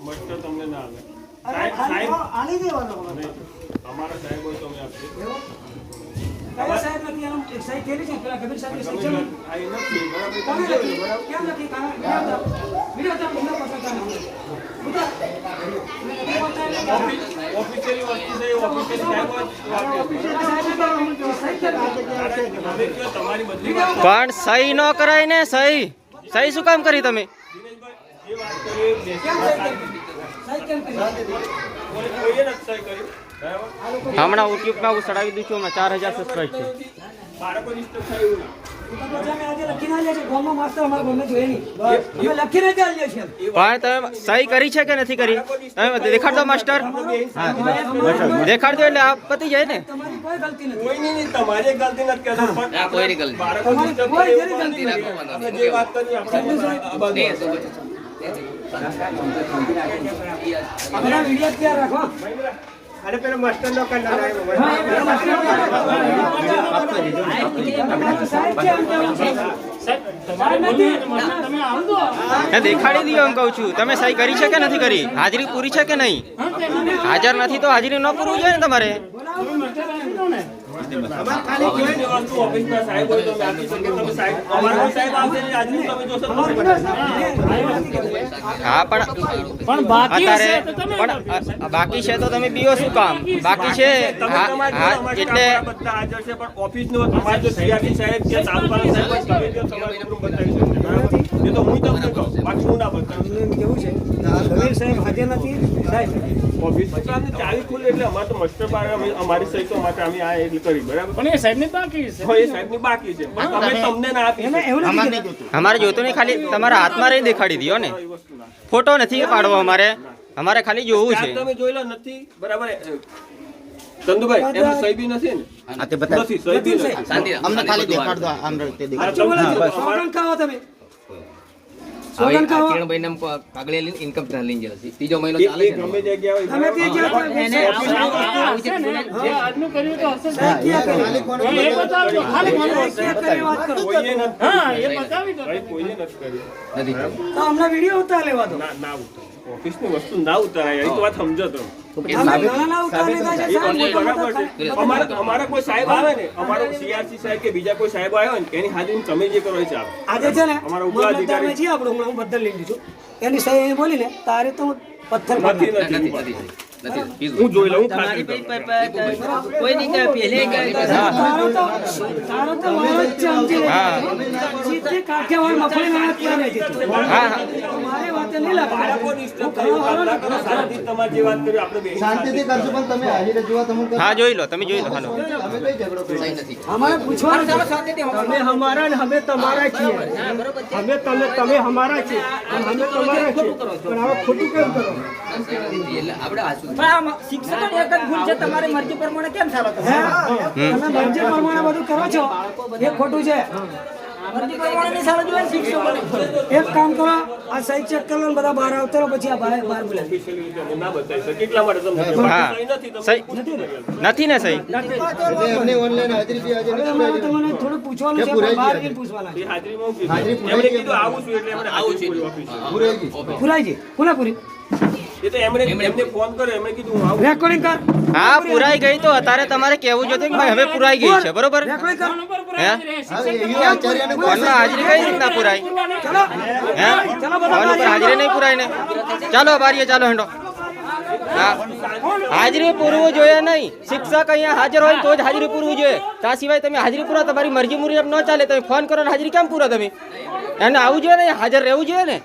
મસ્ટર તમને ના આવે. ખાલી દેવાનો અમારા સાહેબ હોય તો અમે આપીએ સાહેબ નથી થયેલી છે પેલા કબીર આ એ નથી બરાબર કેમ નથી? કારણ વીડિયો. વીડિયો. ઓફિશિયલી વસ્તુ છે ઓફિશિયલી સાહેબ પણ સહી ન કરાય ને સહી સહી શું કામ કરી તમે દિનેશભાઈ જે વાત કરી હમણાં યુટ્યુબમાં હું ચડાવી દઉં છું હમણાં ચાર હજાર સબસ્ક્રાઈબ છે. પણ તમે સહી કરી છે કે નથી કરી? તમે દેખાડ દો માસ્ટર. દેખાડ દો એટલે આ પતી જાય ને. તમારી કોઈ ગલતી નથી. કોઈ નહીં, નહીં, તમારી ગલતી નથી. બધા વીડિયો જ રાખો. અરે પેલો કલર માસ્ટર નથી. એ દેખાડી દો એમ કહું છું. તમે સહી કરી છે કે નથી કરી? હાજરી પૂરી છે કે નહીં? હાજર નથી તો હાજરી ન પૂરવું જોઈએ ને તમારે? સાહેબ હોય તો. તમે પણ બાકી છે તો તમે બીઓ શું કામ? બાકી છે. તમારે એટલે આપણા બધા હાજર છે પણ ઓફિસનો અમારે જો સીઆરટી સાહેબ કે સાહેબ તમારે એ તો હું તમને કહું બાકી હું ના બતાવું. એમ કેવું છે કબીર સાહેબ હાજર નથી સાહેબ. ઓફિસની ચાવી ખુલે એટલે અમારે તો મસ્ટર અમારી સહી તો માટે અમે આ એટલે કરી બરાબર? પણ એ સાહેબ બાકી છે. એ સાહેબની બાકી છે. પણ અમે તમને ના આપી એમાં એવું નથી કીધું. અમારે જોતું નહીં ખાલી તમારા હાથમાં રહી દેખાડી દો ને. ફોટો નથી પાડવો અમારે. અમારે ખાલી જોવું છે. તમે જોઈ લો નથી બરાબર ચંદુભાઈ એમ સહી નથી ને? આ તે બતા નથી અમને ખાલી દેખાડ દો આમ રીતે દેખાડ આ તમે. આ ખાઓ કિરણભાઈ નામ કાગળિયા લઈને ઇન્કમ ટેક્સ લઈને ત્રીજો મહિનો ચાલે છે ગમે જગ્યા હોય તમે તે જ્યાં એને જે આજનું કર્યું તો હશે ને. ક્યાં કર્યું? એ બતાવજો. ખાલી મને વાત કરો? કોઈએ નથી હા એ બતાવી દો કોઈએ નથી કર્યું. નથી તો અમને વીડિયો ઉતાર લેવા દો. ના ના ઉતાર. ઓફિસની વસ્તુ ના ઉતારાય એ તો વાત સમજો તમે. સાહેબ અમારા કોઈ આવે ને અમારો સીઆરસી સાહેબ કે બીજા કોઈ સાહેબ આવ્યો ને એની હાજરીમાં તમે જે કરો એ આજે છે ને અમારા ઉપલા અધિકારી- મામલતદારને આપણે હું બદલ લઈ લીધું. એની સાહેબ બોલી ને તારે તો પથ્થર નથી નથી નથી નથી. નથી કીધું. હું જોઈ લઉં હું ખાતરી કરું. તારો તો તારો તો વારો જ છે. સમજી કાઠિયાવાડ મફળી મહેનત કરીને જીતું. હા હા. મારી વાતે નહીં લાગે. શાંતિથી તમારે જે વાત કરી આપણે બેસીને શાંતિથી કરશો પણ તમે હાજર જોવા તમે હા જોઈ લો તમે જોઈ લો હાલો. અમે કઈ ઝઘડો કરો નથી. અમારે પૂછવાનું છે. અમે અમારા ને અમે તમારા છીએ. અમે તમે તમે અમારા છીએ. અમે તમારા છીએ. પણ હવે ખોટું કેમ કરો? એટલે આપણે આ શું હે? તમે મરજી પ્રમાણે બધું કરો છો. એ ખોટું છે. એક કામ કરો આ સાઈડ ચેક કરો ને બધા બહાર આવતા રહો, પછી આ બહાર બહાર બોલાવી નથી તમે સહી. નથી ને? સહી? એટલે ઓનલાઈન હાજરી બી આજે નથી મારે તમને થોડું પૂછવાનું છે બહાર જઈને પૂછવાના. હાજરી. પૂરાઈ ગઈ. પુરાઈજી પૂરી એ તો એમણે એમને ફોન કર્યો એમણે કીધું હું આવું. રેકોર્ડિંગ કર. હા પુરાઈ ગઈ તો અત્યારે તમારે કેવું કે ભાઈ હવે પુરાઈ ગઈ છે બરોબર? રેકોર્ડિંગ કર. હે? હાજર કોઈ ફોનમાં હાજરી કઈ રીતના પુરાઈ? ચલો. હે? ફોન ઉપર હાજરી નહીં પુરાય ને? ચાલો બારીએ ચાલો હેંડો. હા. હાજરી પૂરવું જોઈએ નહીં. શિક્ષક અહીંયા હાજર હોય તો જ હાજરી પૂરવું જોઈએ. ત્યાં સિવાય તમે હાજરી પૂરો તમારી મરજી મુજબ ન ચાલે તમે ફોન કરો ને હાજરી કેમ પૂરો તમે? એને આવું જોઈએ ને હાજર રહેવું જોઈએ ને?